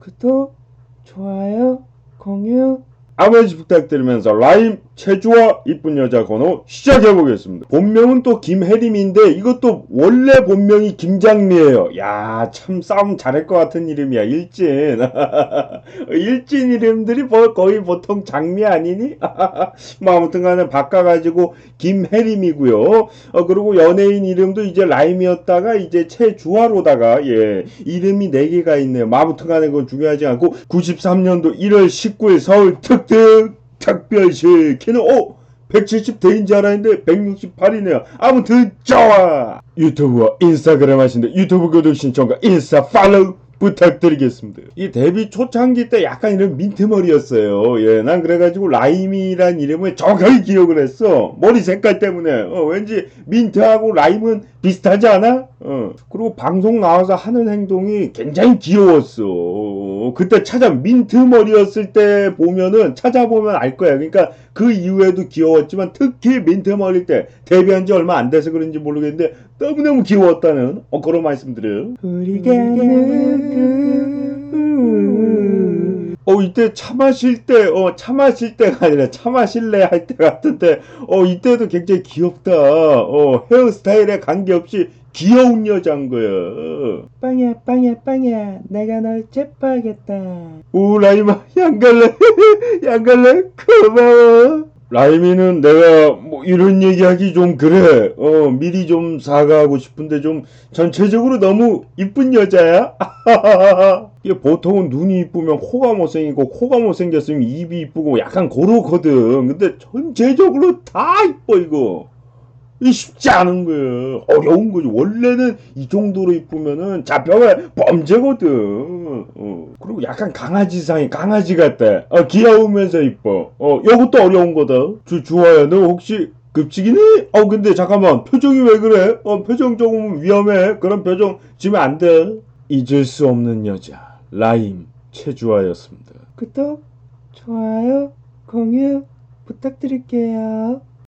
구독, 좋아요, 공유. 아버지 부탁드리면서 라임 체주와 이쁜 여자 건호 시작해 보겠습니다. 본명은 또 김혜림인데 이것도 원래 본명이 김장미예요. 야, 참 싸움 잘할 것 같은 이름이야. 일진. 일진 이름들이 뭐 거의 보통 장미 아니니? 뭐 아무튼 간에 바꿔가지고 김혜림이고요. 어, 그리고 연예인 이름도 이제 라임이었다가 이제 최주화로다가 예, 이름이 4개가 있네요. 뭐 아무튼 간에 그건 중요하지 않고 93년도 1월 19일 서울 특특 특별시 키는 오170 대인 줄 알았는데 168이네요. 아무튼 좋아. 유튜브와 인스타그램 하신데 유튜브 구독 신청과 인스타 팔로우 부탁드리겠습니다. 이 데뷔 초창기 때 약간 이런 민트머리였어요. 예, 난 그래가지고 라임이란 이름을 정확하게 기억을 했어. 머리 색깔 때문에. 어, 왠지 민트하고 라임은 비슷하지 않아? 어. 그리고 방송 나와서 하는 행동이 굉장히 귀여웠어. 어, 그때 찾아 민트머리였을 때 보면은 찾아보면 알 거야. 그러니까 그 이후에도 귀여웠지만 특히 민트머리 때 데뷔한 지 얼마 안 돼서 그런지 모르겠는데 너무너무 귀여웠다는 어, 그런 말씀드려요. 우리가? 어 이때 차 마실 때 어 차 마실 때가 아니라 차 마실래 할 때 같은데 어 이때도 굉장히 귀엽다 어 헤어스타일에 관계없이 귀여운 여자인 거야 빵야, 빵야, 빵야. 내가 널 체포하겠다. 오 라임아 양갈래 양갈래 고마워 라임이는 내가 뭐 이런 얘기하기 좀 그래 어 미리 좀 사과하고 싶은데 좀 전체적으로 너무 이쁜 여자야 이게 보통은 눈이 이쁘면 코가 못생기고 코가 못생겼으면 입이 이쁘고 약간 그렇거든 근데 전체적으로 다 이뻐 이거 이 쉽지 않은 거예요. 어려운 거지. 원래는 이 정도로 이쁘면은 잡혀가 범죄거든. 어. 그리고 약간 강아지상이 강아지 같아. 어, 귀여우면서 이뻐. 어, 이것도 어려운 거다. 주, 주아야, 너 혹시 급식이니? 어, 근데 잠깐만. 표정이 왜 그래? 어, 표정 조금 위험해. 그런 표정 지면 안 돼. 잊을 수 없는 여자. 라임 최주아였습니다. 구독, 좋아요, 공유 부탁드릴게요.